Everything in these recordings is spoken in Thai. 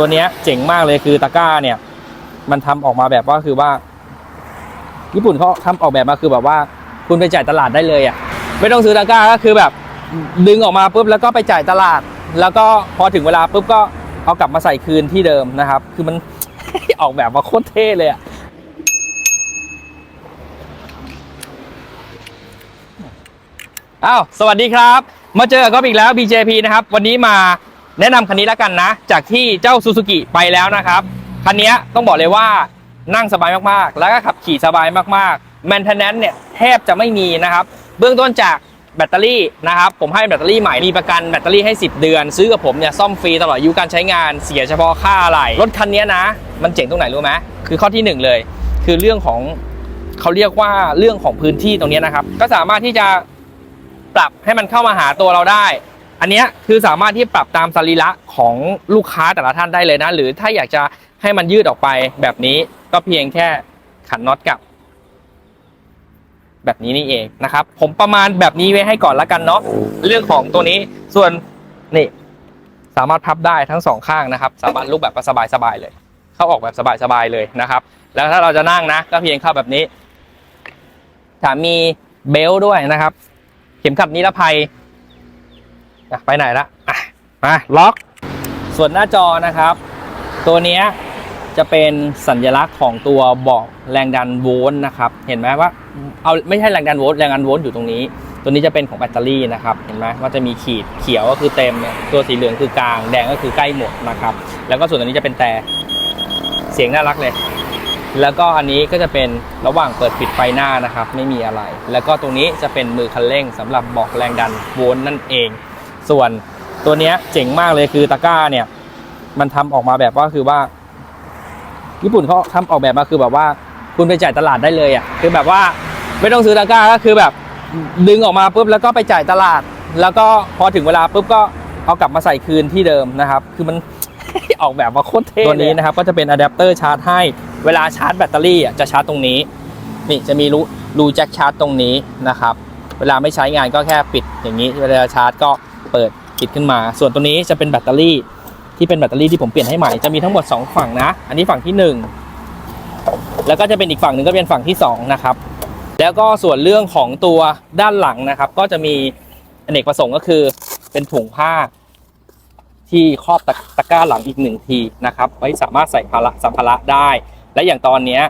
ตัวเนี้ยเจ๋งมากเลยคือตะกร้าเนี่ย มันทำออกมาแบบว่าคือว่า ญี่ปุ่นเขาทำออกแบบมาคือแบบว่า คุณไปจ่ายตลาดได้เลยอะไม่ต้องซื้อตะกร้าก็คือแบบ ดึงออกมาปุ๊บแล้วก็ไปจ่ายตลาด แล้วก็พอถึงเวลาปุ๊บก็เอากลับมาใส่คืนที่เดิมนะครับ คือมันออกแบบมาโคตรเท่เลยอะอ้าวสวัสดีครับ มาเจอกับก๊อฟอีกแล้ว BJP นะครับ วันนี้มา แนะนำคันนี้แล้วกันนะ จากที่เจ้าซูซูกิไปแล้วนะครับ คันนี้ต้องบอกเลยว่านั่งสบายมากๆ แล้วก็ขับขี่สบายมากๆ maintenance เนี่ยแทบจะไม่มีนะครับ เบื้องต้นจากแบตเตอรี่นะครับ ผมให้แบตเตอรี่ใหม่มีประกันแบตเตอรี่ให้ 10 เดือน ซื้อกับผมเนี่ยซ่อมฟรีตลอดอายุการใช้งานเสียเฉพาะค่าอะไรรถคันนี้นะ มันเจ๋งตรงไหนรู้ไหมคือข้อทีหนึ่งเลย คือเรื่องของเขาเรียกว่าเรื่องของพื้นที่ตรงนี้นะครับ ก็สามารถที่จะปรับให้มันเข้ามาหาตัวเราได้ อันนี้คือสามารถที่ปรับตามสรีระของลูกค้าแต่ละท่านได้เลยนะ หรือถ้าอยากจะให้มันยืดออกไปแบบนี้ก็เพียงแค่ขันน็อตกลับ แบบนี้นี่เองนะครับ ผมประมาณแบบนี้ไว้ให้ก่อนละกันเนาะเรื่องของตัวนี้ส่วนนี่สามารถพับได้ทั้งสองข้างนะครับ สามารถลุกแบบสบายๆเลย เข้าออกแบบสบายๆเลยนะครับ แล้วถ้าเราจะนั่งนะ ก็เพียงเข้าแบบนี้แถมมีเบลด้วยนะครับ เข็มขัดนิรภัย อะไปไหนละอะมาล็อก ส่วนหน้าจอนะครับ ตัวนี้จะเป็นสัญลักษณ์ของตัวบอกแรงดันโวลต์นะครับ เห็นไหมว่าเอาไม่ใช่แรงดันโวลต์แรงดันโวลต์อยู่ตรงนี้ ตัวนี้จะเป็นของแบตเตอรี่นะครับ เห็นไหมว่าจะมีขีดเขียวก็คือเต็ม ตัวสีเหลืองคือกลาง แดงก็คือใกล้หมดนะครับ แล้วก็ส่วนตัวนี้จะเป็นแต่เสียงน่ารักเลย แล้วก็อันนี้ก็จะเป็นระหว่างเปิดปิดไฟหน้านะครับ ไม่มีอะไร แล้วก็ตรงนี้จะเป็นมือคันเร่งสำหรับบอกแรงดันโวลต์นั่นเอง ส่วนตัวเนี้ยเจ๋งมากเลยคือตะกร้าเนี่ย มันทำออกมาแบบว่าคือว่า ญี่ปุ่นเขาทำออกแบบมาคือแบบว่า คุณไปจ่ายตลาดได้เลยอะคือแบบว่าไม่ต้องซื้อตะกร้าก็คือแบบดึงออกมาปุ๊บแล้วก็ไปจ่ายตลาด แล้วก็พอถึงเวลาปุ๊บก็เอากลับมาใส่คืนที่เดิมนะครับ คือมันออกแบบมาโคตรเท่ตัวนี้นะครับก็จะเป็นอะแดปเตอร์ชาร์จให้เวลาชาร์จแบตเตอรี่อะจะชาร์จตรงนี้นี่จะมีรูรูแจ็คชาร์จตรงนี้นะครับ เวลาไม่ใช้งานก็แค่ปิดอย่างนี้ เวลาชาร์จก็ เปิดปิดขึ้นมา ส่วนตัวนี้จะเป็นแบตเตอรี่ที่เป็นแบตเตอรี่ที่ผมเปลี่ยนให้ใหม่จะมีทั้งหมด 2 ฝั่งนะ อันนี้ฝั่งที่ 1 แล้วก็จะเป็นอีกฝั่งหนึ่งก็เป็นฝั่งที่2นะครับแล้วก็ส่วนเรื่องของตัวด้านหลังนะครับ ก็จะมีอเนกประสงค์ก็คือเป็นถุงผ้า ที่ครอบตะตะกร้าหลังอีกหนึ่งทีนะครับ ไว้สามารถใส่ภาระสัมภาระได้ และอย่างตอนเนี้ย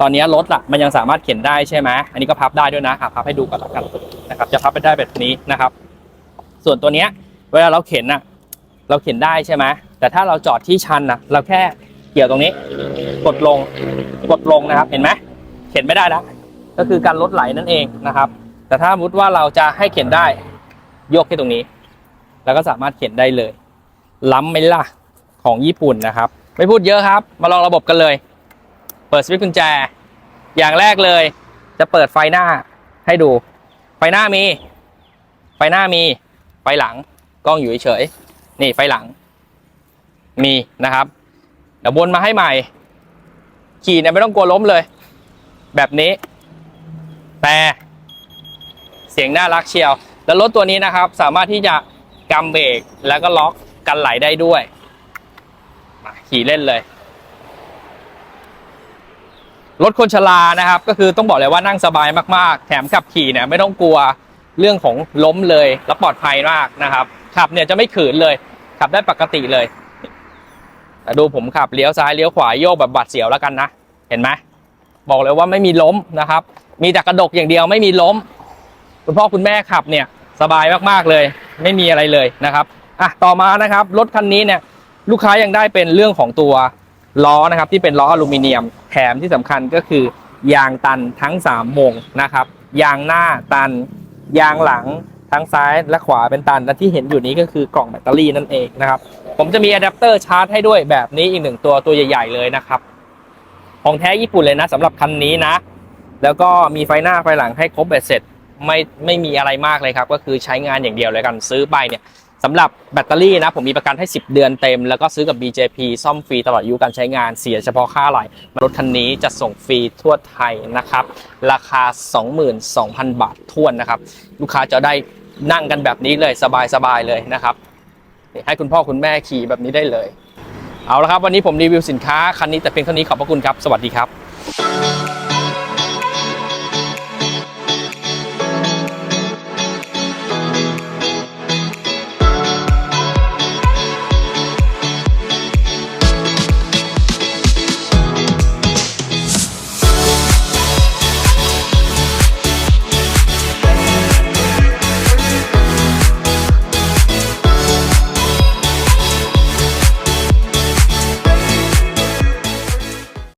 ตอนนี้รถอะมันยังสามารถเข็นได้ใช่ไหมอันนี้ก็พับได้ด้วยนะพับให้ดูก่อนละกันนะครับ จะพับไปได้แบบนี้นะครับ ส่วนตัวเนี้ยเวลาเราเข็นอะเราเข็นได้ใช่ไหมแต่ถ้าเราจอดที่ชันอะเราแค่เกี่ยวตรงนี้ กดลงกดลงนะครับ เห็นไหมเข็นไม่ได้แล้วก็คือการลดไหลนั่นเองนะครับ แต่ถ้าสมมติว่าเราจะให้เข็นได้ยกแค่ตรงนี้ แล้วก็สามารถเข็นได้เลย ล้ำไหมล่ะของญี่ปุ่นนะครับ ไม่พูดเยอะครับ มาลองระบบกันเลย เปิดสวิตช์กุญแจ อย่างแรกเลย จะเปิดไฟหน้าให้ดู ไฟหน้ามี ไฟหน้ามี ฟหลังกล้องอยู่เฉยๆนี่ไฟหลัง มีนะครับเดี๋ยววนมาให้ใหม่ ขี่เนี่ยไม่ต้องกลัวล้มเลย แบบนี้ แต่เสียงน่ารักเชียว แล้วรถตัวนี้นะครับ สามารถที่จะกำเบรกแล้วก็ล็อกกันไหลได้ด้วยขี่เล่นเลยรถคนชรานะครับ ก็คือต้องบอกเลยว่านั่งสบายมากๆ แถมขับขี่เนี่ยไม่ต้องกลัว เรื่องของล้มเลยแล้วปลอดภัยมากนะครับ ขับเนี่ยจะไม่ขืนเลย ขับได้ปกติเลยแต่ดูผมขับเลี้ยวซ้ายเลี้ยวขวาโยกแบบบัดเสียวแล้วกันนะเห็นไหมบอกเลยว่าไม่มีล้มนะครับ มีแต่กระดกอย่างเดียวไม่มีล้ม คุณพ่อคุณแม่ขับเนี่ยสบายมากๆเลย ไม่มีอะไรเลยนะครับอะต่อมานะครับรถคันนี้เนี่ยลูกค้ายังได้เป็นเรื่องของตัวล้อนะครับ ที่เป็นล้ออลูมิเนียมแถมที่สำคัญก็คือยางตันทั้ง3วงนะครับ ยางหน้าตัน ยางหลังทั้งซ้ายและขวาเป็นตันและที่เห็นอยู่นี้ก็คือกล่องแบตเตอรี่นั่นเองนะครับ ผมจะมีอะแดปเตอร์ชาร์จให้ด้วยแบบนี้อีกหนึ่งตัวตัวใหญ่ ๆ เลยนะครับ ของแท้ญี่ปุ่นเลยนะสำหรับคันนี้นะ แล้วก็มีไฟหน้าไฟหลังให้ครบเบ็ดเสร็จไม่ไม่มีอะไรมากเลยครับ ก็คือใช้งานอย่างเดียวเลยกันซื้อไปเนี่ย สำหรับแบตเตอรี่นะผมมีประกันให้ 10 เดือนเต็ม แล้วก็ซื้อกับ BJP ซ่อมฟรีตลอดอายุการใช้งานเสียเฉพาะค่าอะไหลรถคันนี้จะส่งฟรีทั่วไทยนะครับ ราคา 22,000 บาททวนนะครับ ลูกค้าจะได้นั่งกันแบบนี้เลยสบายๆเลยนะครับ ให้คุณพ่อคุณแม่ขี่แบบนี้ได้เลย เอาละครับ วันนี้ผมรีวิวสินค้าคันนี้แต่เพียงเท่านี้ขอบพระคุณครับ สวัสดีครับ